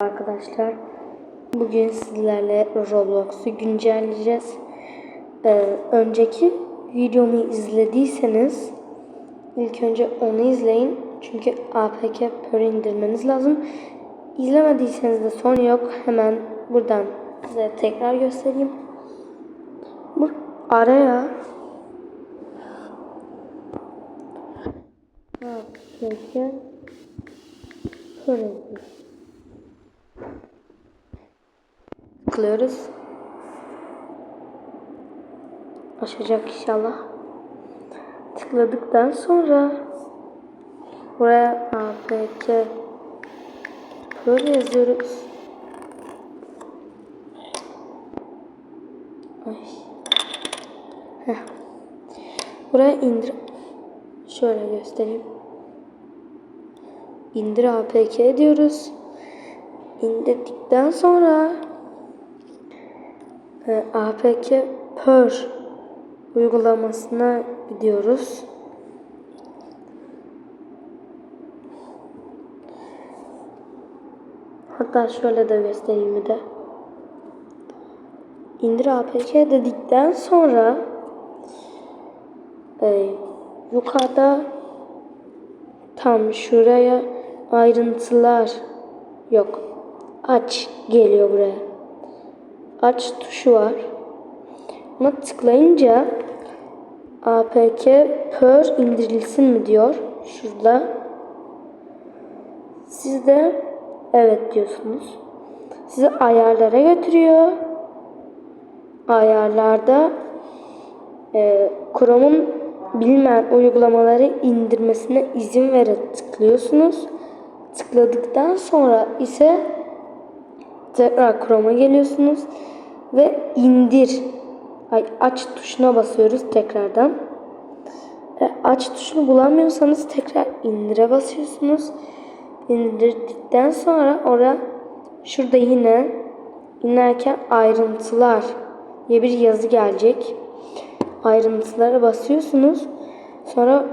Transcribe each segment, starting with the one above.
Arkadaşlar bugün sizlerle Roblox'u güncelleyeceğiz. Ee, önceki videomu izlediyseniz ilk önce onu izleyin. Çünkü APK Pro indirmeniz lazım. İzlemediyseniz de sorun yok. Hemen buradan size tekrar göstereyim. Bu araya APK Pro tıklıyoruz. Açacak inşallah. Tıkladıktan sonra buraya APK böyle yazıyoruz. Ay. Heh. Buraya indir. Şöyle göstereyim. İndir APK diyoruz. İndirdikten sonra e, APK Pör uygulamasına gidiyoruz. Hatta şöyle de göstereyim de. İndir APK dedikten sonra e, yukarıda tam şuraya ayrıntılar yok. Aç geliyor buraya. Aç tuşu var. Ona tıklayınca APK Pör indirilsin mi diyor. Şurada. Siz de evet diyorsunuz. Sizi ayarlara götürüyor. Ayarlarda e, Chrome'un bilmeyen uygulamaları indirmesine izin verip tıklıyorsunuz. Tıkladıktan sonra ise tekrar Chrome'a geliyorsunuz ve indir ay aç tuşuna basıyoruz tekrardan. E, aç tuşunu bulamıyorsanız tekrar indire basıyorsunuz. İndirdikten sonra orada şurada yine inerken ayrıntılar diye bir yazı gelecek. Ayrıntılara basıyorsunuz. Sonra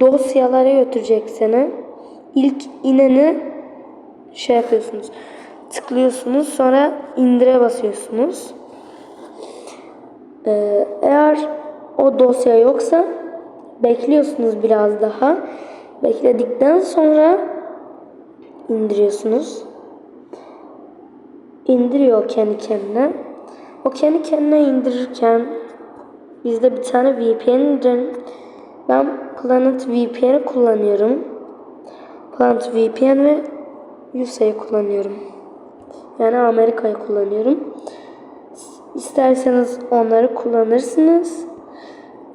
dosyalara götürecek seni. İlk ineni şey yapıyorsunuz. Tıklıyorsunuz. Sonra indire basıyorsunuz. Ee, eğer o dosya yoksa bekliyorsunuz biraz daha. Bekledikten sonra indiriyorsunuz. İndiriyor kendi kendine. O kendi kendine indirirken bizde bir tane VPN. Ben Planet VPN'i kullanıyorum. Planet VPN ve USA'yı kullanıyorum. Yani Amerika'yı kullanıyorum. İsterseniz onları kullanırsınız.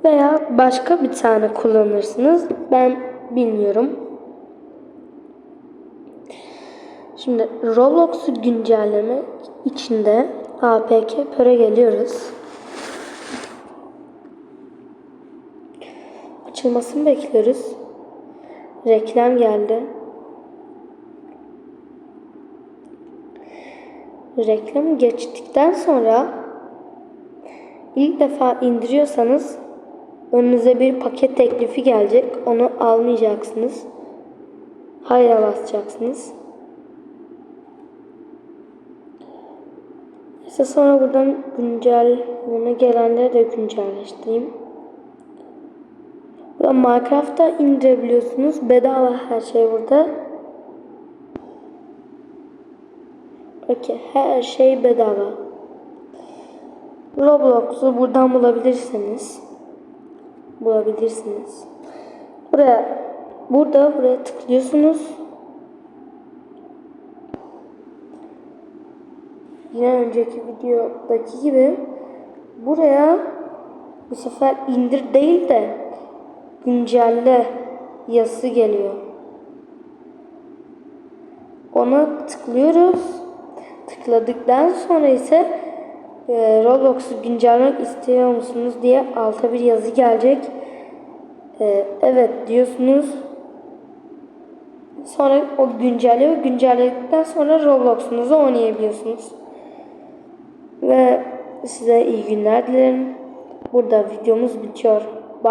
Veya başka bir tane kullanırsınız. Ben bilmiyorum. Şimdi Roblox'u güncelleme içinde APK Pör'e geliyoruz. Açılmasını bekliyoruz. Reklam geldi. Reklamı geçtikten sonra ilk defa indiriyorsanız önünüze bir paket teklifi gelecek. Onu almayacaksınız. Hayra basacaksınız. İşte sonra buradan güncelleme gelenleri de güncelleştireyim. Buradan Minecraft'ta indirebiliyorsunuz. Bedava her şey burada. Okey, her şey bedava. Roblox'u buradan bulabilirsiniz. Bulabilirsiniz. Buraya burada buraya tıklıyorsunuz. Yine önceki videodaki gibi buraya bu sefer indir değil de güncelle yazısı geliyor. Ona tıklıyoruz. Tıkladıktan sonra ise e, Roblox'u güncellemek istiyor musunuz diye alta bir yazı gelecek. E, evet diyorsunuz. Sonra o güncelliyor. Güncelledikten sonra Roblox'unuzu oynayabiliyorsunuz. Ve size iyi günler dilerim. Burada videomuz bitiyor.